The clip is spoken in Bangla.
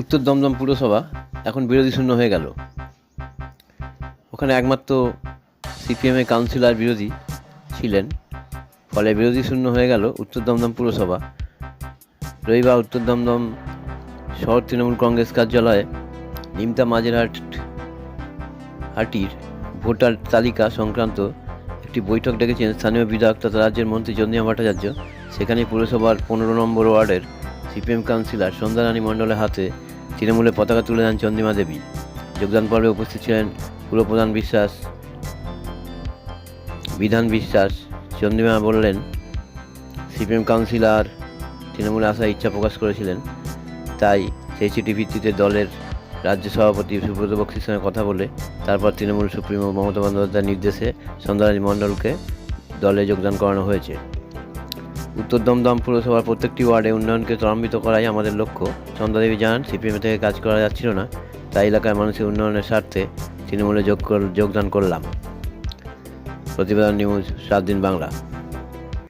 উত্তর দমদম পুরসভা এখন বিরোধী শূন্য হয়ে গেল। ওখানে একমাত্র সিপিএমের কাউন্সিলর বিরোধী ছিলেন। ফলে বিরোধী শূন্য হয়ে গেল উত্তর দমদম পুরসভা। রবিবার উত্তর দমদম শহর তৃণমূল কংগ্রেস কার্যালয়ে নিমতা মাঝেরহাট হাটির ভোটার তালিকা সংক্রান্ত একটি বৈঠক ডেকেছেন স্থানীয় বিধায়ক তথা রাজ্যের মন্ত্রী চন্দ্রিমা ভট্টাচার্য। সেখানে পুরসভার পনেরো নম্বর ওয়ার্ডের সিপিএম কাউন্সিলর সন্ধ্যারানী মণ্ডলের হাতে তৃণমূলের পতাকা তুলে দেন চন্দ্রিমা দেবী। যোগদান পর্বে উপস্থিত ছিলেন পুরপ্রধান বিশ্বাস, বিধান বিশ্বাস, চন্দ্রিমা বললেন সিপিএম কাউন্সিলর তৃণমূলে আসার ইচ্ছা প্রকাশ করেছিলেন। তাই সেই চিঠি ভিত্তিতে দলের রাজ্য সভাপতি সুব্রত বক্সির সঙ্গে কথা বলে তারপর তৃণমূল সুপ্রিমো মমতা বন্দ্যোপাধ্যায়ের নির্দেশে সন্ধ্যারাজ মণ্ডলকে দলে যোগদান করানো হয়েছে। উত্তর দমদম পুরসভার প্রত্যেকটি ওয়ার্ডে উন্নয়নকে ত্বরান্বিত করাই আমাদের লক্ষ্য। চন্দ্রদেবী জানান সিপিএম থেকে কাজ করা যাচ্ছিল না, তাই এলাকায় মানুষের উন্নয়নের স্বার্থে তৃণমূলে যোগ যোগদান করলাম। প্রতিবেদন নিউজ, সাত দিন বাংলা।